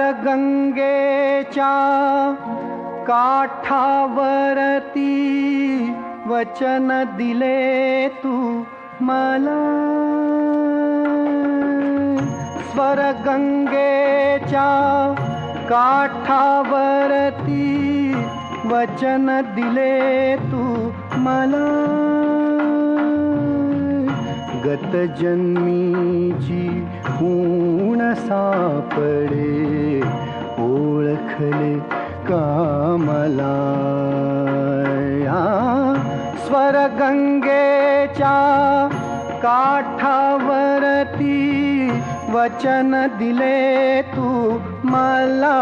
गङ्गेचा काठावरती वचन दिले तू मला. स्वर गङ्गेचा काठावरती वचन दिले तू मला. गतजन्मीची पूर्ण सापडे ओळखले कामला स्वर गंगेच्या काठावरती वचन दिले तू मला